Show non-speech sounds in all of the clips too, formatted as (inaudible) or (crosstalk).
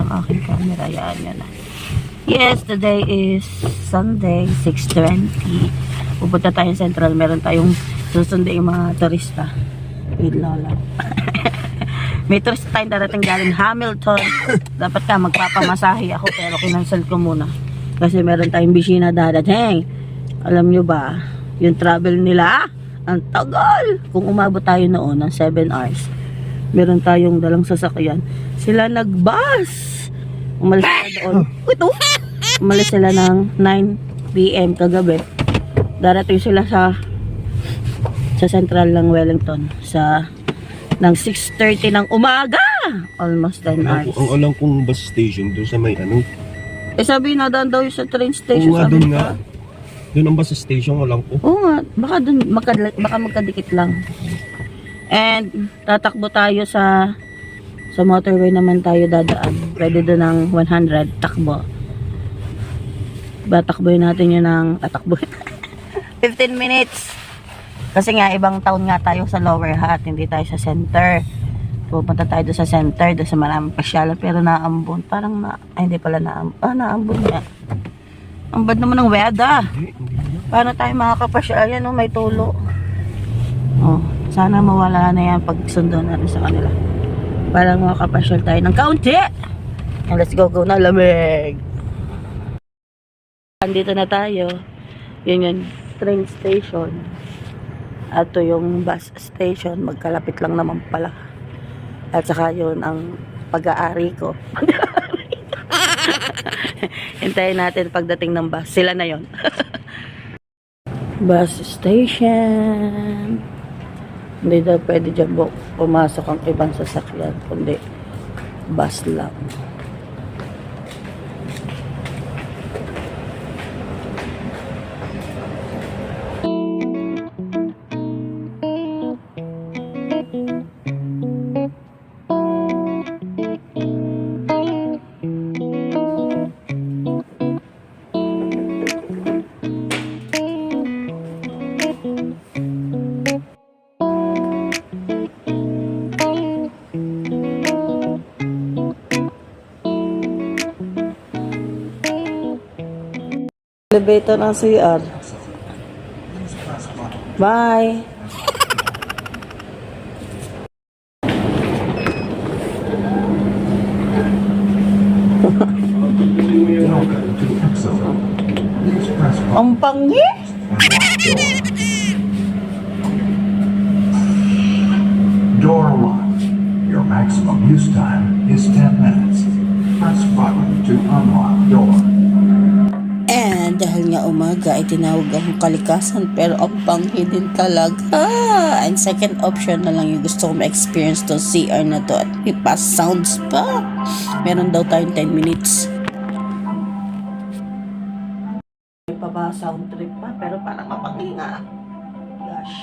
ang aking camera. Yan, yan. Yes, today is Sunday, 6.20. Pupunta tayong Central. Meron tayong susundin yung mga turista. With Lola. (laughs) May turista tayong darating galing Hamilton. Dapat ka magpapamasahe ako pero kinansel ko muna. Kasi meron tayong bisina dadating. Alam nyo ba, yung travel nila, ang tagal. Kung umabot tayo noon ng 7 hours, meron tayong dalang sasakyan. Sila nagbus. Umalis sila doon. Ito. Umalis sila ng 9 p.m. kagabi. Darating sila sa sa central ng Wellington sa ng 6.30 ng umaga. Almost 10 Ang, hours. ang alam kong bus station doon sa may ano. Eh sabi na doon daw yung sa train station. Oo nga doon nga. Doon ang bus station alam ko. Oo nga, baka magka- baka magkadikit lang. And, tatakbo tayo sa sa motorway naman tayo dadaan. Pwede doon ng 100 takbo. Batakboy natin yun ng tatakbo. 15 (laughs) minutes. Kasi nga, ibang taon nga tayo sa lower hat, hindi tayo sa center. Pupunta tayo doon sa center, doon sa maraming pasyalan, pero naambon. Parang na, ay, hindi pala naambon. Ah, naambon nga. Ang bad naman ng weather. Na. Paano tayo makakapasyal? Yan, oh, may tulo. Oh, sana mawala na yan pag sundo natin sa kanila. Para makakapasyal tayo ng kaunti. And let's go, go na lamig. Andito na tayo. Yun yun, train station. At to yung bus station. Magkalapit lang naman pala. At saka yun ang pag-aari ko. (laughs) Hintayin natin pagdating ng bus. Sila na yon. (laughs) bus station. Hindi daw pwede dyan pumasok ang ibang sasakyan, kundi bus lang. Elevator ng CR. Bye! Ang pangi! Nga umaga ay tinawag akong kalikasan pero ang panghi din talaga. (laughs) And second option na lang yung gusto ko ma-experience tong CR na to at may pass sounds pa. Meron daw tayong 10 minutes. May pa sound trip pa pero parang mapanghi nga. Gosh.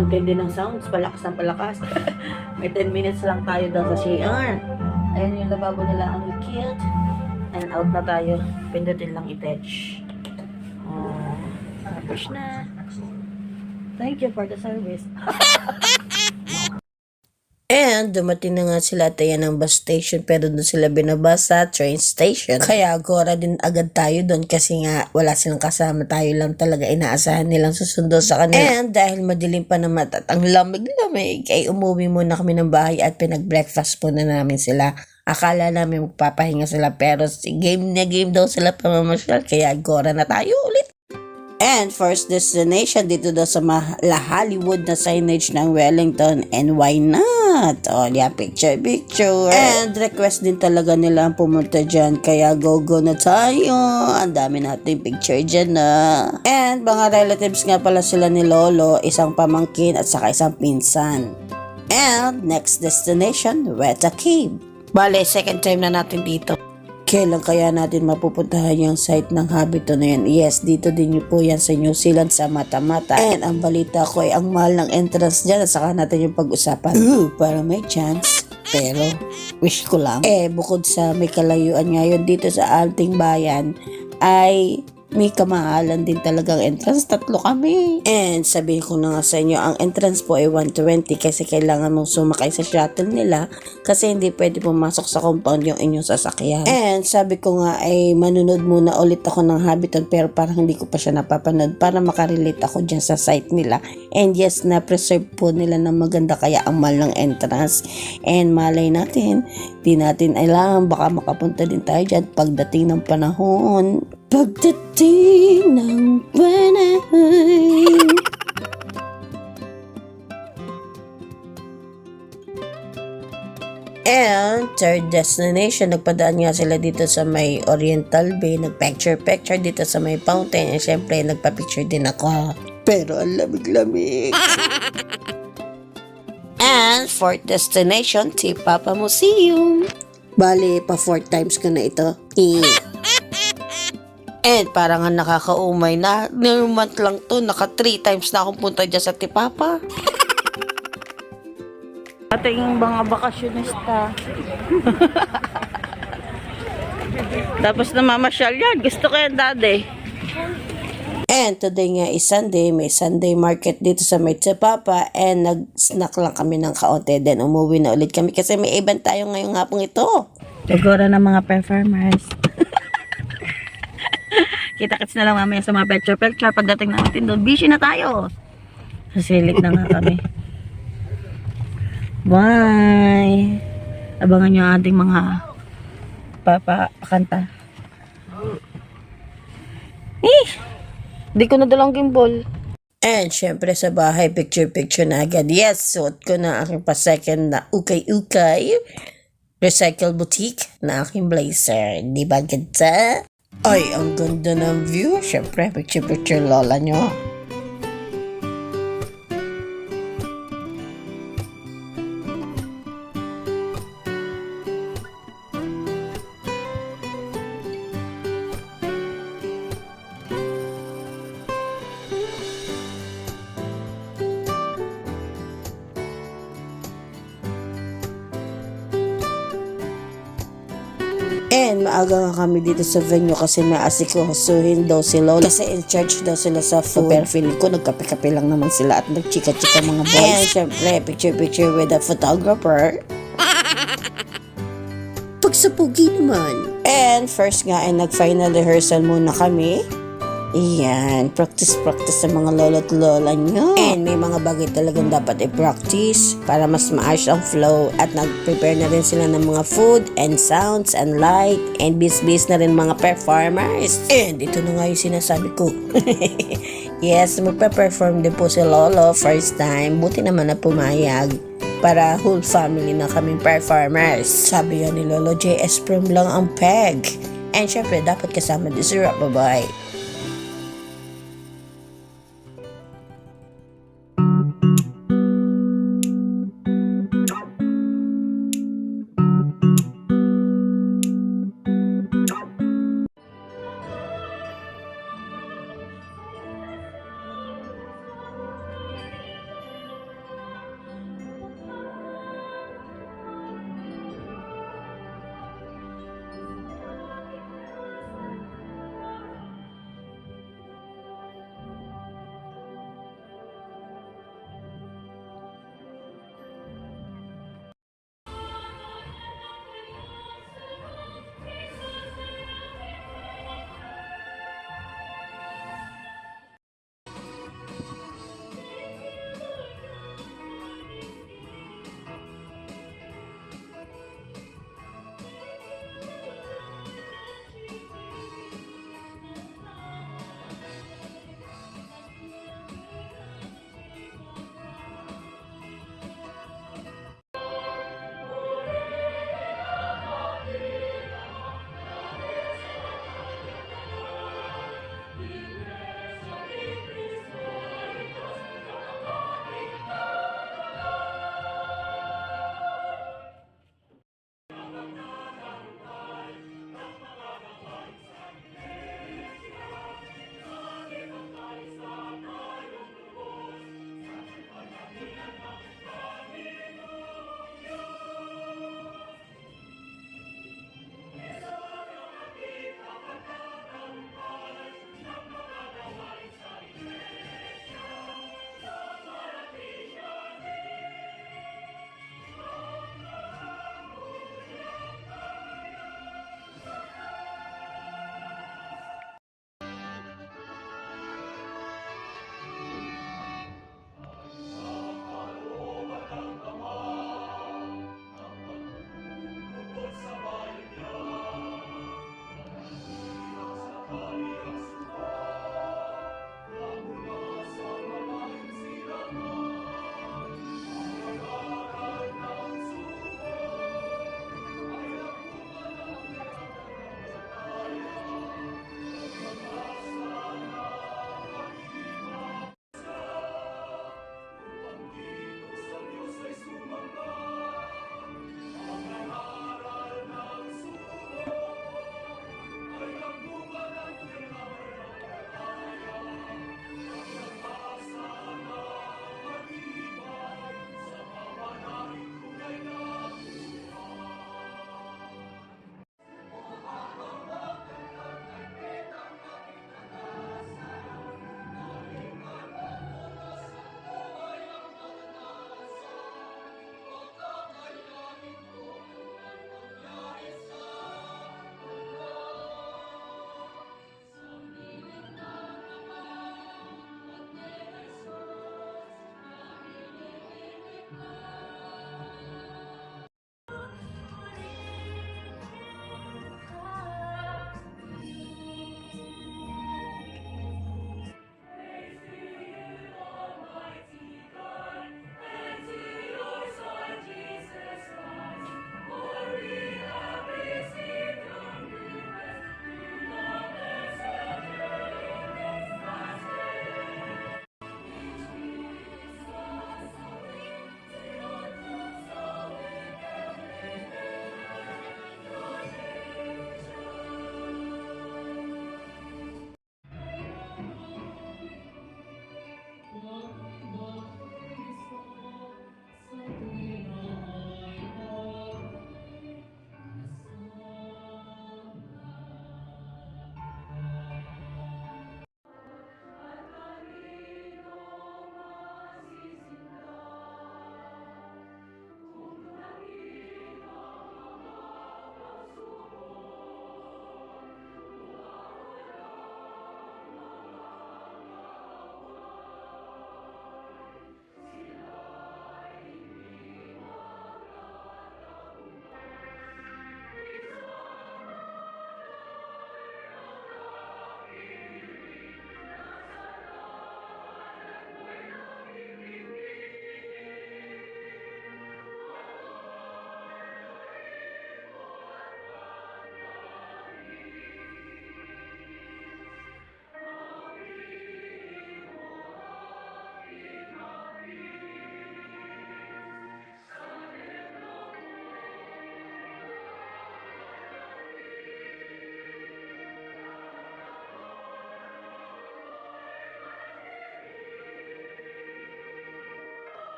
Ang tindi ng sounds, palakas ng palakas. (laughs) may 10 minutes lang tayo daw sa CR. Ayan yung lababo nila, ang cute. And out na tayo. Pindutin lang i-touch. Oh, tapos na. Thank you for the service. (laughs) And dumating na nga sila tayo ng bus station pero doon sila binaba sa train station. Kaya agora din agad tayo doon kasi nga wala silang kasama tayo lang talaga inaasahan nilang susundo sa kanila. And dahil madilim pa naman at ang lamig-lamig ay umuwi muna kami ng bahay at pinag-breakfast muna namin sila. Akala namin magpapahinga sila pero si game na game daw sila pamamasyal kaya agora na tayo ulit. And first destination dito daw sa Mala Hollywood na signage ng Wellington and why not? O, yeah, picture, picture. And request din talaga nila ang pumunta dyan kaya go-go na tayo. Ang dami natin picture dyan na. And mga relatives nga pala sila ni Lolo, isang pamangkin at saka isang pinsan. And next destination, Weta Cave. Bale, second time na natin dito. Kailan kaya natin mapupuntahan yung site ng Habito na yan? Yes, dito din yun po yan sa New Zealand sa Mata-Mata. And ang balita ko ay ang mahal ng entrance dyan at saka natin yung pag-usapan. Ooh, para may chance. Pero, wish ko lang. Eh, bukod sa may kalayuan ngayon dito sa Alting Bayan, ay may kamahalan din talagang entrance. Tatlo kami. And sabihin ko na nga sa inyo, ang entrance po ay 120 kasi kailangan mong sumakay sa shuttle nila kasi hindi pwede pumasok sa compound yung inyong sasakyan. And sabi ko nga ay manunod muna ulit ako ng Habitat pero parang hindi ko pa siya napapanood para makarelate ako dyan sa site nila. And yes, na-preserve po nila ng maganda kaya ang mahal ng entrance. And malay natin, di natin alam, baka makapunta din tayo dyan pagdating ng panahon. Pagdating ng panahon. And third destination, nagpadaan nga sila dito sa may Oriental Bay, nagpicture-picture dito sa may fountain. And syempre, nagpa-picture din ako. Pero ang lamig-lamig. (laughs) And fourth destination, Tipapa Museum. Bali, pa four times ko na ito. (laughs) Eh. And parang nga nakakaumay na, new month lang to, naka three times na akong punta dyan sa Tipapa. (laughs) Ating mga bakasyonista. (laughs) Tapos namamasyal yan. Gusto ko yan, daddy. And today nga is Sunday, may Sunday market dito sa may Tipapa and nag-snack lang kami ng kaote. Then umuwi na ulit kami kasi may event tayo ngayong hapong ito. Siguro ng mga performers. Kita-kits na lang mamaya sa mga picture-picture. Pagdating natin doon, busy na tayo. Sasilik na nga kami. (laughs) Bye! Abangan nyo ating mga papakanta. Eh! Di ko nadalang gimbal. And syempre sa bahay, picture-picture na agad. Yes, suot ko na aking pa-second na ukay-ukay. Recycle boutique na aking blazer. Di ba ganda? Ay, ang ganda ng view. Syempre, picture-picture lola nyo. And maaga nga kami dito sa venue kasi may asikasuhin daw si Lola. Kasi in charge daw sila sa food. Pero feeling ko nagkape-kape lang naman sila at nagchika-chika mga boys. And syempre, picture-picture with the photographer. Pagsapugi naman. And first nga ay nag-final rehearsal muna kami. Iyan, practice-practice sa mga lolo't lola nyo. And may mga bagay talagang dapat i-practice para mas maayos ang flow at nag-prepare na rin sila ng mga food and sounds and light and bis-bis na rin mga performers. And ito na nga yung sinasabi ko. (laughs) yes, magpe-perform din po si Lolo first time. Buti naman na pumayag para whole family na kaming performers. Sabi nga ni Lolo, JS Prom lang ang peg. And syempre, dapat kasama din si Rap Babae.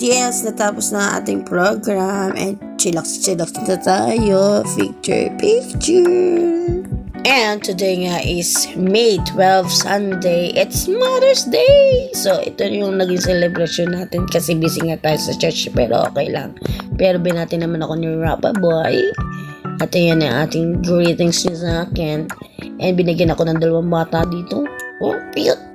Yes, natapos na ating program and chillax-chillax na tayo. Picture, picture. And today nga is May 12, Sunday. It's Mother's Day! So, ito yung naging celebration natin kasi busy nga tayo sa church pero okay lang. Pero binati naman ako ni Rapa Boy. At yan ang ating greetings niya sa akin. And binigyan ako ng dalawang bata dito. Oh, cute!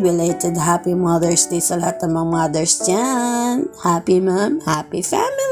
Belated Happy Mother's Day sa lahat ng mga mothers dyan. Happy mom, happy family!